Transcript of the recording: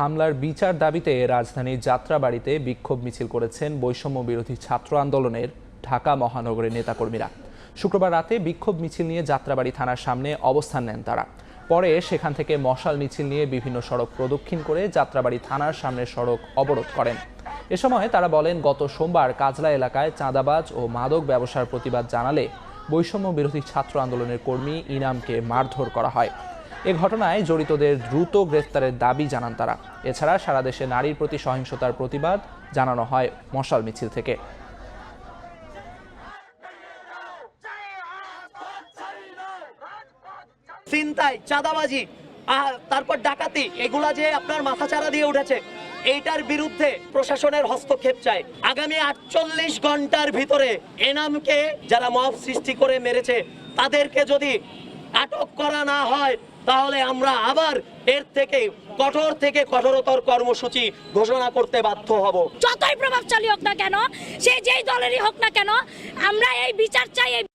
হামলার বিচার দাবিতে রাজধানীর যাত্রাবাড়িতে বিক্ষোভ মিছিল করেছেন বৈষম্য বিরোধী ছাত্র আন্দোলনের ঢাকা মহানগরের নেতাকর্মীরা। শুক্রবার রাতে বিক্ষোভ মিছিল নিয়ে যাত্রাবাড়ি থানার সামনে অবস্থান নেন তারা। পরে সেখান থেকে মশাল মিছিল নিয়ে বিভিন্ন সড়ক প্রদক্ষিণ করে যাত্রাবাড়ি থানার সামনে সড়ক অবরোধ করেন। এ সময় তারা বলেন, গত সোমবার কাজলা এলাকায় চাঁদাবাজ ও মাদক ব্যবসার প্রতিবাদ জানালে বৈষম্য বিরোধী ছাত্র আন্দোলনের কর্মী ইনামকে মারধর করা হয়। এ ঘটনায় জড়িতদের দ্রুত গ্রেফতারের দাবি জানান তারা। এছাড়া সারা দেশে নারীর প্রতি সহিংসতার প্রতিবাদ জানানো হয় মশাল মিছিল থেকে। চিন্তায়, চাঁদাবাজি তারপর ডাকাতি, এগুলা যে আপনার মাথাচাড়া দিয়ে উঠেছে, এইটার বিরুদ্ধে প্রশাসনের হস্তক্ষেপ চাই। আগামী আটচল্লিশ ঘণ্টার ভিতরে এনামকে যারা মব সৃষ্টি করে মেরেছে, তাদেরকে যদি আটক করা না হয় তাহলে আমরা আবার এর থেকে কঠোর থেকে কঠোরতর কর্মসূচি ঘোষণা করতে বাধ্য হব। যতই প্রভাবশালী হোক না কেন, সে যেই দলেরই হোক না কেন, আমরা এই বিচার চাই, এই